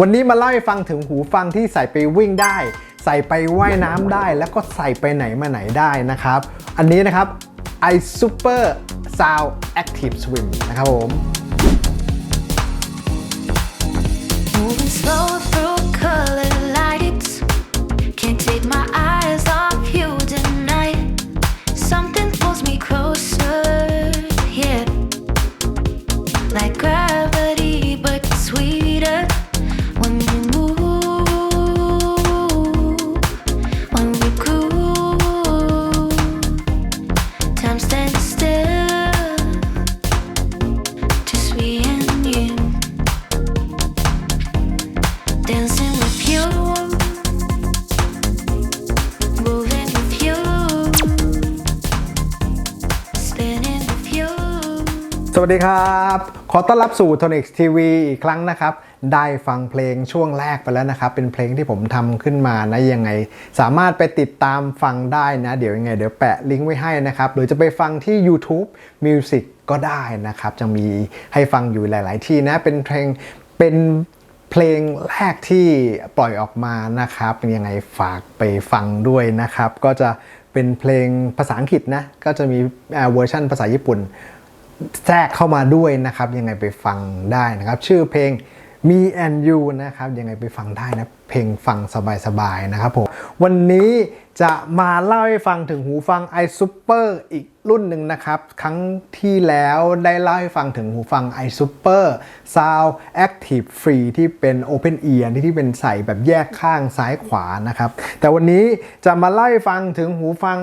วันนี้มาเล่าให้ฟังถึงหูฟังที่ใส่ไปวิ่งได้ ใส่ไปว่ายน้ำได้ แล้วก็ใส่ไปไหนมาไหนได้นะครับ อันนี้นะครับ i Super Sound Active Swim นะครับผม Moving slow through color lights. Can't take my eyes วัสดีครับ ขอต้อนรับสู่ Tonic TV อีกครั้งนะครับ ได้ฟังเพลงช่วงแรกไปแล้วนะครับ เป็นเพลงที่ผมทำขึ้นมานะยังไง สามารถไปติดตามฟังได้นะ เดี๋ยวยังไง เดี๋ยวแปะลิงก์ไว้ให้นะครับ หรือจะไปฟังที่ YouTube Music ก็ได้นะครับ จะมีให้ฟังอยู่หลาย ๆ ที่นะ เป็นเพลงเป็นเพลงแรกที่ปล่อยออกมานะครับยังไงฝากไปฟังด้วยนะครับ ก็จะเป็นเพลงภาษาอังกฤษนะ ก็จะมีเวอร์ชันภาษาญี่ปุ่น แทรกเข้ามาด้วยนะครับ ยังไงไปฟังได้นะครับ ชื่อเพลง Me and You นะครับ ยังไงไปฟังได้นะ เพลงฟังสบายๆนะครับผม วันนี้จะมาเล่าให้ฟังถึงหูฟัง iSuper อีกรุ่นหนึ่งนะครับ ครั้งที่แล้วได้เล่าให้ฟังถึงหูฟัง iSuper Sound Active Free ที่เป็น Open Ear ที่ที่เป็นใส่แบบแยกข้างซ้ายขวานะครับ แต่วันนี้จะมาเล่าให้ฟังถึงหูฟัง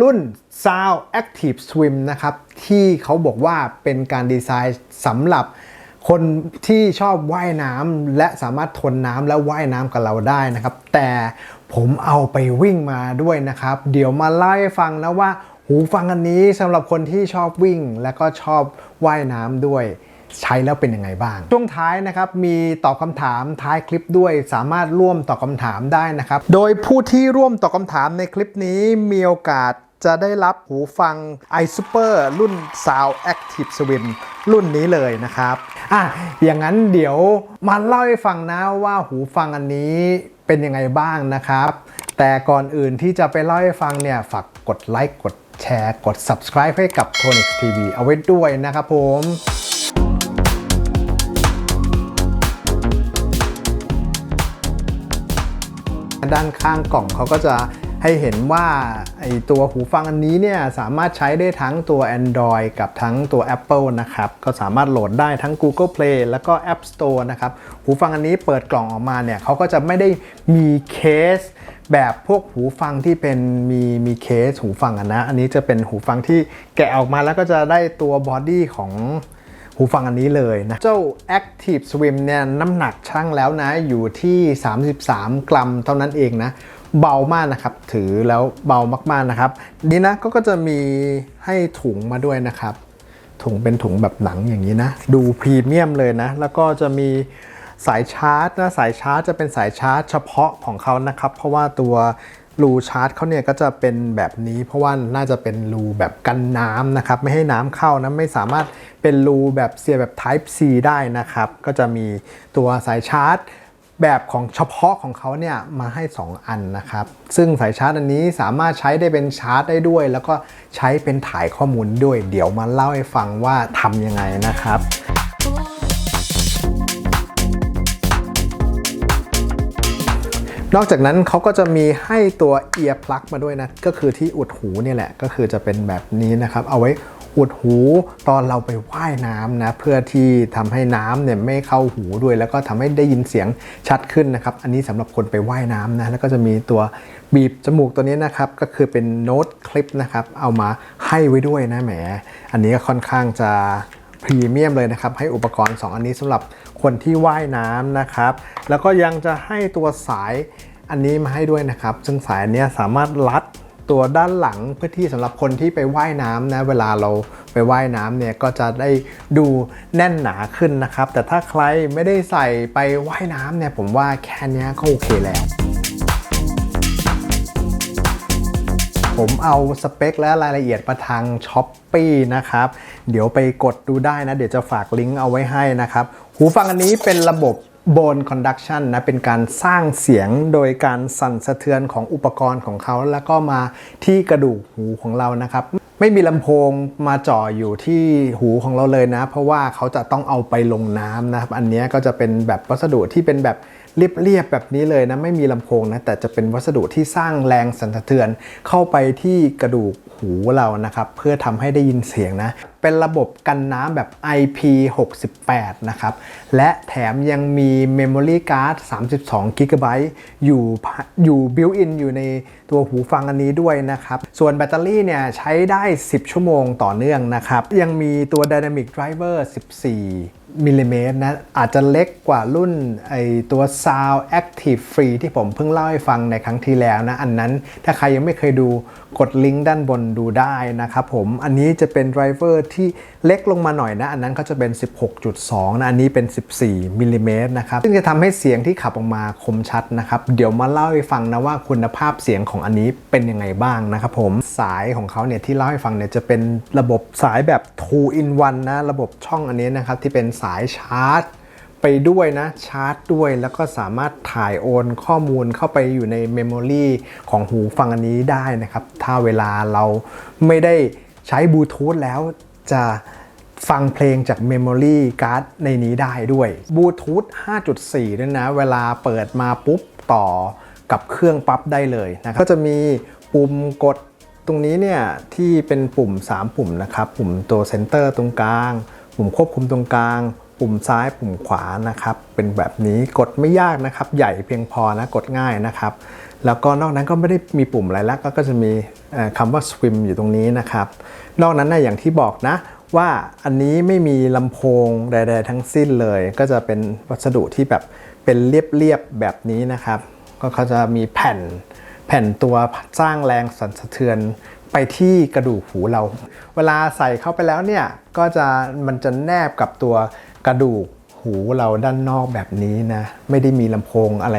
รุ่น Sound Active Swim นะครับ ที่เขาบอกว่าเป็นการดีไซน์สำหรับ คนที่ชอบว่ายน้ำและสามารถทนน้ำและว่ายน้ำกับเราได้นะครับ แต่ผมเอาไปวิ่งมาด้วยนะครับ เดี๋ยวมาเล่าให้ฟังนะว่า หูฟังอันนี้สำหรับคนที่ชอบวิ่งและก็ชอบว่ายน้ำด้วยใช้แล้วเป็นยังไงบ้าง ช่วงท้ายนะครับมีตอบคำถามท้ายคลิปด้วยสามารถร่วมตอบคำถามได้นะครับ โดยผู้ที่ร่วมตอบคำถามในคลิปนี้มีโอกาส จะได้รับหูฟัง iSuper รุ่น Sound Active Swim รุ่นนี้เลยนะครับอะอย่างนั้นเดี๋ยวมาเล่าให้ฟังนะว่าหูฟังอันนี้เป็นยังไงบ้างนะครับ แต่ก่อนอื่นที่จะไปเล่าให้ฟังเนี่ยฝากกดไลค์กดแชร์กด subscribe ให้กับ Tonic TV เอาไว้ด้วยนะครับผมด้านข้างกล่องเขาก็จะ ให้เห็นว่าไอตัวหูฟังอันนี้เนี่ยสามารถใช้ได้ทั้งตัว Android กับทั้งตัว Apple นะครับ ก็สามารถโหลดได้ทั้ง Google Play แล้วก็ App Store นะครับ หูฟังอันนี้เปิดกล่องออกมาเนี่ยเขาก็จะไม่ได้มีเคสแบบพวกหูฟังที่เป็นมีมีเคสหูฟังอะนะ อันนี้จะเป็นหูฟังที่แกะออกมาแล้วก็จะได้ตัวบอดี้ของหูฟังอันนี้เลยนะ เจ้า Active Swim เนี่ยน้ำหนักช่างแล้วนะอยู่ที่ 33 กรัมเท่านั้นเองนะ เบามากนะครับ ถือแล้วเบามากๆนะครับ นี่นะก็จะมีให้ถุงมาด้วยนะครับ ถุงเป็นถุงแบบหนังอย่างนี้นะ ดูพรีเมียมเลยนะ แล้วก็จะมีสายชาร์จนะสายชาร์จจะเป็นสายชาร์จ เฉพาะของเขานะครับ เพราะว่าตัวรูชาร์จเขาเนี่ยก็จะเป็นแบบนี้ เพราะว่าน่าจะเป็นรูแบบกันน้ำนะครับ ไม่ให้น้ำเข้านะไม่สามารถเป็นรูแบบเสียบแบบ Type C ได้นะครับ ก็จะมีตัวสายชาร์จ แบบของเฉพาะของเขาเนี่ยมาให้ 2 อันนะครับ ซึ่งสายชาร์จอันนี้สามารถใช้ได้เป็นชาร์จได้ด้วย แล้วก็ใช้เป็นถ่ายข้อมูลด้วย เดี๋ยวมาเล่าให้ฟังว่าทำยังไงนะครับนอกจากนั้นเขาก็จะมีให้ตัว ear plug มาด้วยนะ ก็คือที่อุดหูเนี่ยแหละ ก็คือจะเป็นแบบนี้นะครับ เอาไว้ อุดหูตอนเราไปว่ายน้ำนะเพื่อที่ทำให้น้ำเนี่ยไม่เข้าหูด้วย แล้วก็ทำให้ได้ยินเสียงชัดขึ้นนะครับ อันนี้สำหรับคนไปว่ายน้ำนะแล้วก็จะมีตัวบีบจมูกตัวนี้นะครับก็คือเป็นโน้ตคลิปนะครับเอามาให้ไว้ด้วยนะแหม อันนี้ก็ค่อนข้างจะพรีเมียมเลยนะครับ ให้อุปกรณ์ 2 อันนี้สำหรับคนที่ว่ายน้ำนะครับ แล้วก็ยังจะให้ตัวสายอันนี้มาให้ด้วยนะครับ ซึ่งสายอันเนี้ยสามารถรัด ตัวด้านหลังเพื่อที่สำหรับคนที่ไปว่ายน้ำนะเวลาเราไปว่ายน้ำเนี่ยก็จะได้ดูแน่นหนาขึ้นนะครับ แต่ถ้าใครไม่ได้ใส่ไปว่ายน้ำเนี่ยผมว่าแค่เนี้ยก็โอเคแล้วผมเอาสเปคและรายละเอียดมาทางช้อปปีนะครับ เดี๋ยวไปกดดูได้นะ เดี๋ยวจะฝากลิงก์เอาไว้ให้นะครับ หูฟังอันนี้เป็นระบบ bone conduction นะเป็นการสร้างเสียงโดยการสั่นสะเทือนของอุปกรณ์ของเขา แล้วก็มาที่กระดูกหูของเรานะครับ ไม่มีลำโพงมาจ่ออยู่ที่หูของเราเลยนะ เพราะว่าเขาจะต้องเอาไปลงน้ำนะครับ อันนี้ก็จะเป็นแบบวัสดุที่เป็นแบบเรียบๆแบบนี้เลยนะ ไม่มีลำโพงนะ แต่จะเป็นวัสดุที่สร้างแรงสั่นสะเทือนเข้าไปที่กระดูกหูเรานะครับ เพื่อทำให้ได้ยินเสียงนะ เป็นระบบกันน้ำแบบ IP68 นะครับ และแถมยังมี Memory Card 32 g b อยู่อยู่บิลอินอยู่ในตัวหูฟังอันนี้ด้วยนะครับ ส่วนแบตเตอรี่เนี่ยใช้ได้ 10 ชั่วโมงต่อเนื่องนะครับ ยังมีตัว Dynamic Driver 14 มิลลิเมตรนะ อาจจะเล็กกว่ารุ่นไอตัว Sound Active Free ที่ผมเพิ่งเล่าให้ฟังในครั้งที่แล้วนะ อันนั้นถ้าใครยังไม่เคยดูกดลิงก์ด้านบนดูได้นะครับผม อันนี้จะเป็นไดรเวอร์ที่ เล็กลงมาหน่อยนะ อันนั้นก็จะเป็น 16.2 นะ อันนี้เป็น 14มิลลิเมตรนะครับ ซึ่งจะทำให้เสียงที่ขับออกมาคมชัดนะครับ เดี๋ยวมาเล่าให้ฟังนะว่าคุณภาพเสียงของอันนี้เป็นยังไงบ้างนะครับผม สายของเขาเนี่ยที่เล่าให้ฟังเนี่ยจะเป็นระบบสายแบบ 2 in 1 นะ ระบบช่องอันนี้นะครับที่เป็นสายชาร์จไปด้วยนะชาร์จด้วยแล้วก็สามารถถ่ายโอนข้อมูลเข้าไปอยู่ในเมมโมรีของหูฟังอันนี้ได้นะครับ ถ้าเวลาเราไม่ได้ใช้บลูทูธแล้ว จะฟังเพลงจากเมมโมรีการ์ดในนี้ได้ด้วยบลูทูธ5.4 ด้วยนะ เวลาเปิดมาปุ๊บต่อกับเครื่องปั๊บได้เลยนะครับ ก็จะมีปุ่มกดตรงนี้เนี่ยที่เป็นปุ่ม 3 ปุ่มนะครับ ปุ่มตัวเซนเตอร์ตรงกลาง ปุ่มควบคุมตรงกลาง ปุ่มซ้ายปุ่มขวานะครับ เป็นแบบนี้กดไม่ยากนะครับ ใหญ่เพียงพอนะ กดง่ายนะครับ แล้วก็นอกนั้นก็ไม่ได้มีปุ่มอะไรแล้วก็จะมีคำว่า swim อยู่ตรงนี้นะครับ นอกนั้นนะอย่างที่บอกนะว่าอันนี้ไม่มีลำโพงใดๆทั้งสิ้นเลย ก็จะเป็นวัสดุที่แบบเป็นเรียบๆแบบนี้นะครับ ก็เขาจะมีแผ่นแผ่นตัวสร้างแรงสั่นสะเทือนไปที่กระดูกหูเรา เวลาใส่เข้าไปแล้วเนี่ยก็จะมันจะแนบกับตัวกระดูกหูเราด้านนอกแบบนี้นะ ไม่ได้มีลำโพงอะไร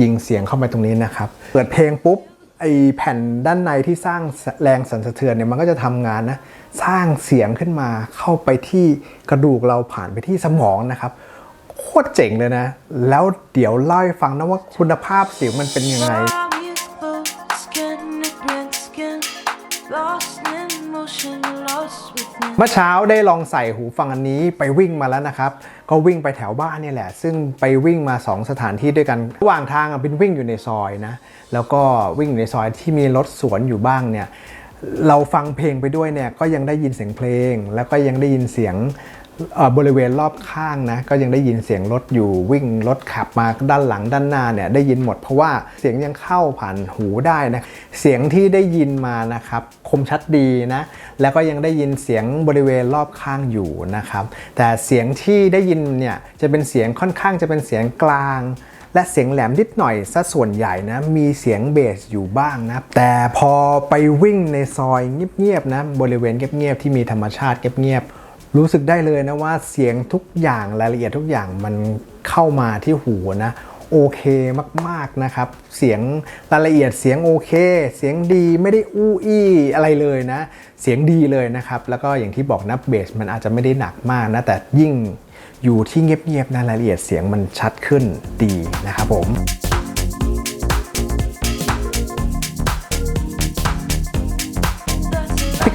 ยิงเสียงเข้าไปตรงนี้นะครับ เปิดเพลงปุ๊บไอแผ่นด้านในที่สร้างแรงสั่นสะเทือนเนี่ยมันก็จะทำงานนะสร้างเสียงขึ้นมาเข้าไปที่กระดูกเราผ่านไปที่สมองนะครับโคตรเจ๋งเลยนะ แล้วเดี๋ยวเล่าให้ฟังนะว่าคุณภาพเสียงมันเป็นยังไง เมื่อเช้าได้ลองใส่หูฟังอันนี้ไปวิ่งมาแล้วนะครับ ก็วิ่งไปแถวบ้านนี่แหละ ซึ่งไปวิ่งมา 2 สถานที่ด้วยกันระหว่างทางเป็นวิ่งอยู่ในซอยนะ แล้วก็วิ่งอยู่ในซอยที่มีรถสวนอยู่บ้างเนี่ยเราฟังเพลงไปด้วยเนี่ยก็ยังได้ยินเสียงเพลง แล้วก็ยังได้ยินเสียง บริเวณรอบข้างนะก็ยังได้ยินเสียงรถอยู่วิ่งรถขับมาด้านหลังด้านหน้าเนี่ยได้ยินหมดเพราะว่าเสียงยังเข้าผ่านหูได้นะเสียงที่ได้ยินมานะครับคมชัดดีนะแล้วก็ยังได้ยินเสียงบริเวณรอบข้างอยู่นะครับแต่เสียงที่ได้ยินเนี่ยจะเป็นเสียงค่อนข้างจะเป็นเสียงกลางและเสียงแหลมนิดหน่อยซะส่วนใหญ่นะมีเสียงเบสอยู่บ้างนะแต่พอไปวิ่งในซอยเงียบๆนะบริเวณเงียบๆที่มีธรรมชาติเงียบๆ รู้สึกได้เลยนะว่าเสียงทุกอย่างรายละเอียดทุกอย่างมันเข้ามาที่หูนะโอเคมากๆนะครับ เสียงรายละเอียดเสียงโอเค เสียงดีไม่ได้อู้อี้อะไรเลยนะ เสียงดีเลยนะครับ แล้วก็อย่างที่บอกนะเบสมันอาจจะไม่ได้หนักมากนะแต่ยิ่งอยู่ที่เงียบๆนะรายละเอียดเสียงมันชัดขึ้นดีนะครับผม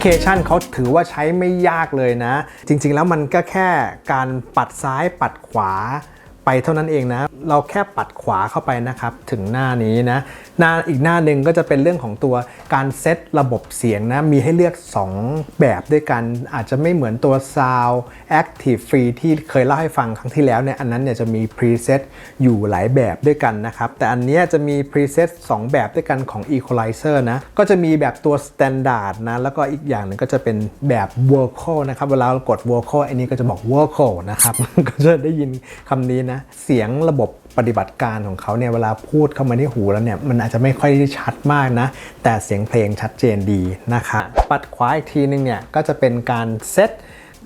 เคชันเขาถือว่าใช้ไม่ยากเลยนะ จริง ๆ แล้วมันก็แค่การปัดซ้ายปัดขวาไปเท่านั้นเองนะเราแค่ปัดขวาเข้าไปนะครับถึงหน้านี้นะหน้าอีกหน้าหนึ่งก็จะเป็นเรื่องของตัวการเซตระบบเสียงนะมีให้เลือก 2 แบบด้วยกัน อาจจะไม่เหมือนตัว Sound Active Free ที่เคยเล่าให้ฟังครั้งที่แล้วเนี่ยอันนั้นเนี่ยจะมี preset อยู่หลายแบบด้วยกันนะครับ แต่อันนี้จะมี preset 2 แบบด้วยกันของ equalizer นะก็จะมีแบบตัว standard นะแล้วก็อีกอย่างหนึ่งก็จะเป็นแบบ vocal นะครับเวลาเรากด vocal อันนี้ก็จะบอก vocal นะครับก็จะได้ยินคำนี้นะเสียงระบบปฏิบัติการของเขาเนี่ยเวลาพูดเข้ามาที่หูแล้วเนี่ยมันอาจจะไม่ค่อยชัดมากนะ แต่เสียงเพลงชัดเจนดีนะครับปัดขวาอีกทีนึงเนี่ยก็จะเป็นการเซต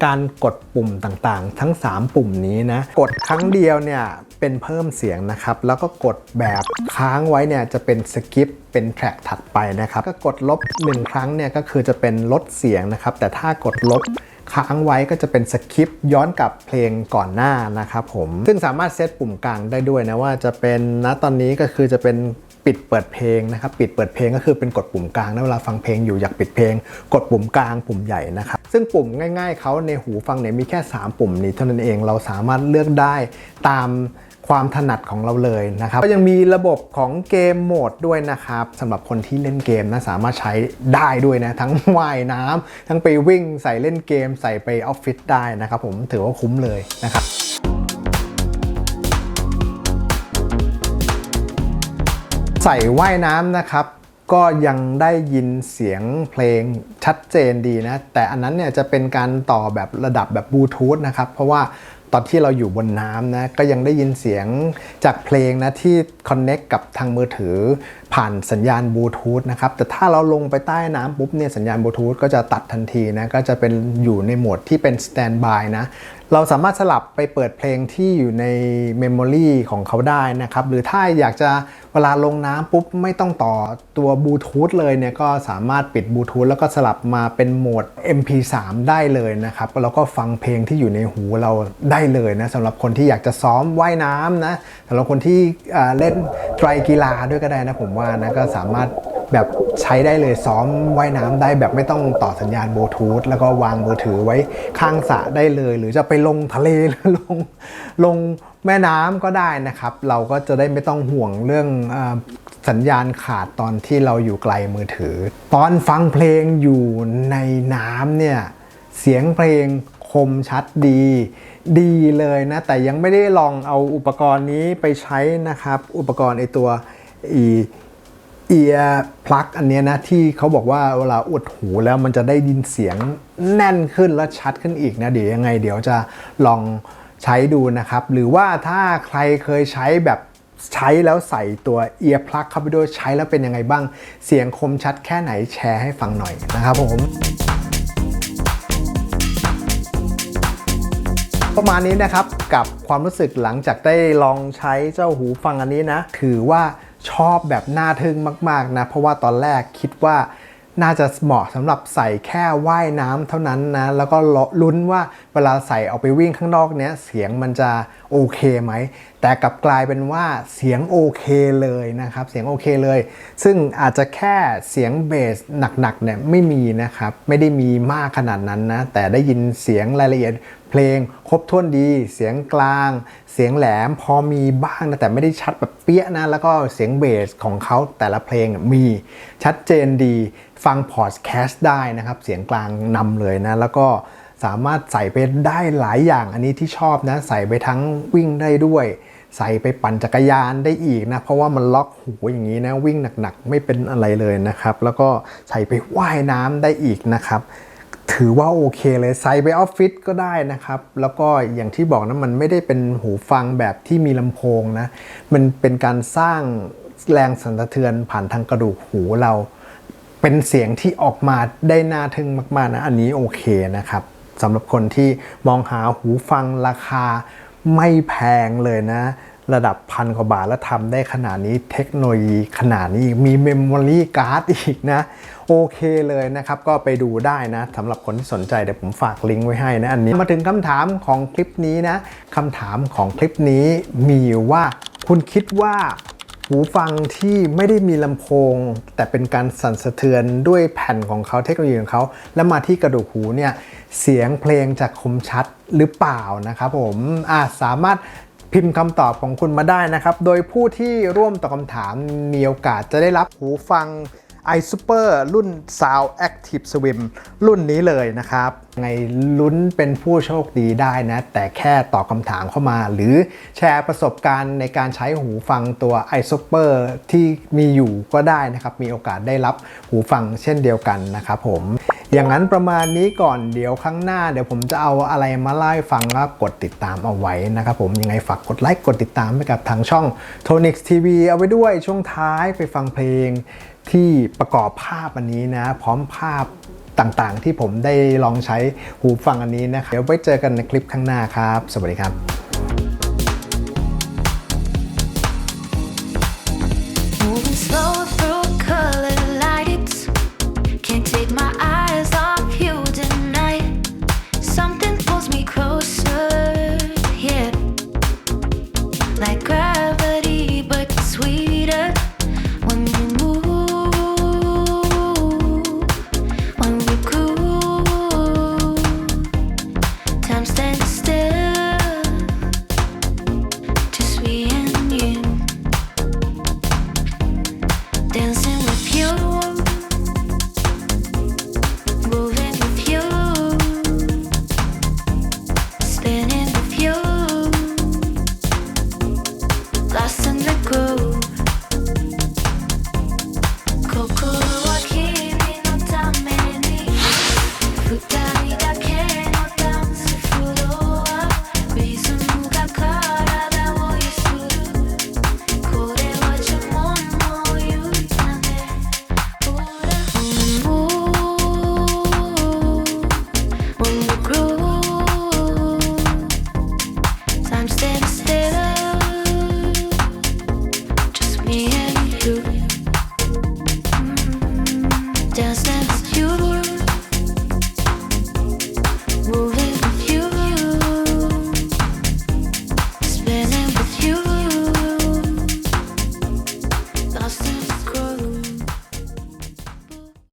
การกดปุ่มต่างๆ ทั้ง 3 ปุ่มนี้นะ กดครั้งเดียวเนี่ยเป็นเพิ่มเสียงนะครับ แล้วก็กดแบบค้างไว้เนี่ยจะเป็นสกิปเป็นแทร็กถัดไปนะครับ ก็กดลบ 1 ครั้งเนี่ยก็คือจะเป็นลดเสียงนะครับ แต่ถ้ากดลบ ค้างไว้ก็จะเป็นสคริปต์ย้อนกลับเพลงก่อนหน้านะครับผม ซึ่งสามารถเซตปุ่มกลางได้ด้วยนะว่าจะเป็นณตอนนี้ก็คือจะเป็นปิดเปิดเพลงนะครับปิดเปิดเพลงก็คือเป็นกดปุ่มกลางนะเวลาฟังเพลงอยู่อยากปิดเพลง กดปุ่มกลางปุ่มใหญ่นะครับซึ่งปุ่มง่าย ๆเขาในหูฟังเนี่ยมีแค่ 3 ปุ่มนี้เท่านั้นเองเราสามารถเลือกได้ตาม ความถนัดของเราเลยนะครับ ก็ยังมีระบบของเกมโหมดด้วยนะครับสำหรับคนที่เล่นเกมนะสามารถใช้ได้ด้วยนะ ทั้งว่ายน้ำทั้งไปวิ่งใส่เล่นเกม ใส่ไปออฟฟิศได้นะครับผมถือว่าคุ้มเลยนะครับใส่ว่ายน้ำนะครับก็ยังได้ยินเสียงเพลงชัดเจนดีนะ แต่อันนั้นเนี่ยจะเป็นการต่อแบบระดับแบบบลูทูธนะครับ เพราะว่า ตอนที่เราอยู่บนน้ำนะก็ยังได้ยินเสียงจากเพลงนะที่คอนเน็กกับทางมือถือผ่านสัญญาณบลูทูธนะครับแต่ถ้าเราลงไปใต้น้ำปุ๊บเนี่ยสัญญาณบลูทูธก็จะตัดทันทีนะก็จะเป็นอยู่ในโหมดที่เป็นสแตนบายนะ เราสามารถสลับไปเปิดเพลงที่อยู่ในเมมโมรีของเขาได้นะครับ หรือถ้าอยากจะเวลาลงน้ำปุ๊บไม่ต้องต่อตัวบลูทูธเลยเนี่ยก็สามารถปิดบลูทูธแล้วก็สลับมาเป็นโหมด MP3 ได้เลยนะครับแล้วก็ฟังเพลงที่อยู่ในหูเราได้เลยนะสำหรับคนที่อยากจะซ้อมว่ายน้ำนะสำหรับคนที่เล่นไตรกีฬาด้วยก็ได้นะผมว่านะก็สามารถ แบบใช้ได้เลยซ้อมว่ายน้ำได้แบบไม่ต้องต่อสัญญาณบลูทูธแล้วก็วางมือถือไว้ข้างสระได้เลย หรือจะไปลงทะเลหรือลงลงแม่น้ำก็ได้นะครับ เราก็จะได้ไม่ต้องห่วงเรื่องอสัญญาณขาดตอนที่เราอยู่ไกลมือถือ ตอนฟังเพลงอยู่ในน้ำเนี่ยเสียงเพลงคมชัดดีดีเลยนะ แต่ยังไม่ได้ลองเอาอุปกรณ์นี้ไปใช้นะครับ อุปกรณ์ไอตัวอี เอียพลักอันนี้นะที่เขาบอกว่าเวลาอวดหูแล้วมันจะได้ยินเสียงแน่นขึ้นและชัดขึ้นอีกนะเดี๋ยวยังไง เดี๋ยวจะลองใช้ดูนะครับ หรือว่าถ้าใครเคยใช้แบบใช้แล้วใส่ตัวเอียพลักเข้าไปด้วยใช้แล้วเป็นยังไงบ้าง เสียงคมชัดแค่ไหนแชร์ให้ฟังหน่อยนะครับผมประมาณนี้นะครับกับความรู้สึกหลังจากได้ลองใช้เจ้าหูฟังอันนี้นะ ถือว่า ชอบแบบน่าทึ่งมาก ๆ นะ เพราะว่าตอนแรกคิดว่า น่าจะเหมาะสำหรับใส่แค่ว่ายน้ำเท่านั้นนะ แล้วก็ลุ้นว่าเวลาใส่เอาไปวิ่งข้างนอกเนี้ยเสียงมันจะโอเคไหม แต่กลับกลายเป็นว่าเสียงโอเคเลยนะครับ เสียงโอเคเลย ซึ่งอาจจะแค่เสียงเบสหนักๆเนี่ยไม่มีนะครับ ไม่ได้มีมากขนาดนั้นนะ แต่ได้ยินเสียงรายละเอียดเพลงครบถ้วนดี เสียงกลาง เสียงแหลมพอมีบ้างนะแต่ไม่ได้ชัดแบบเปี้ยนะ แล้วก็เสียงเบสของเขาแต่ละเพลงมีชัดเจนดี ฟังพอดแคสต์ได้นะครับ เสียงกลางนำเลยนะ แล้วก็สามารถใส่ไปได้หลายอย่างอันนี้ที่ชอบนะ ใส่ไปทั้งวิ่งได้ด้วย ใส่ไปปั่นจักรยานได้อีกนะ เพราะว่ามันล็อกหูอย่างนี้นะ วิ่งหนักๆ ไม่เป็นอะไรเลยนะครับ แล้วก็ใส่ไปว่ายน้ำได้อีกนะครับถือว่าโอเคเลยใส่ไปออฟฟิศก็ได้นะครับ แล้วก็อย่างที่บอกนะมันไม่ได้เป็นหูฟังแบบที่มีลำโพงนะ มันเป็นการสร้างแรงสั่นสะเทือนผ่านทางกระดูกหูเรา เป็นเสียงที่ออกมาได้น่าทึ่งมากๆนะ อันนี้โอเคนะครับสำหรับคนที่มองหาหูฟังราคาไม่แพงเลยนะ ระดับพันกว่าบาทแล้วทำได้ขนาดนี้เทคโนโลยีขนาดนี้มีเมมโมรี่การ์ดอีกนะ โอเคเลยนะครับ ก็ไปดูได้นะสำหรับคนที่สนใจเดี๋ยวผมฝากลิงก์ไว้ให้นะอันนี้มาถึงคำถามของคลิปนี้นะคำถามของคลิปนี้มีว่าคุณคิดว่า หูฟังที่ไม่ได้มีลำโพง แต่เป็นการสั่นสะเทือนด้วยแผ่นของเขาเทคโนโลยีของเขา แล้วมาที่กระดูกหูเนี่ยเสียงเพลงจะคมชัดหรือเปล่านะครับผมอาสามารถพิมพ์คำตอบของคุณมาได้นะครับ โดยผู้ที่ร่วมตอบคำถามมีโอกาสจะได้รับหูฟัง iSuper รุ่น Sound Active Swim รุ่นนี้เลยนะครับไงลุ้นเป็นผู้โชคดีได้นะ แต่แค่ตอบคำถามเข้ามา หรือแชร์ประสบการณ์ในการใช้หูฟังตัว iSuper ที่มีอยู่ก็ได้นะครับ มีโอกาสได้รับหูฟังเช่นเดียวกันนะครับผมอย่างนั้นประมาณนี้ก่อนเดี๋ยวครั้งหน้าเดี๋ยวผมจะเอาอะไรมาเล่ฟังแล้วกดติดตามเอาไว้นะครับผมยังไงฝากกดไลค์กดติดตามไปกับทางช่อง Tonix TV เอาไว้ด้วยช่วงท้ายไปฟังเพลง ที่ประกอบภาพอันนี้นะ พร้อมภาพต่างๆ ที่ผมได้ลองใช้หูฟังอันนี้นะครับเดี๋ยวไว้เจอกันในคลิปข้างหน้าครับ สวัสดีครับ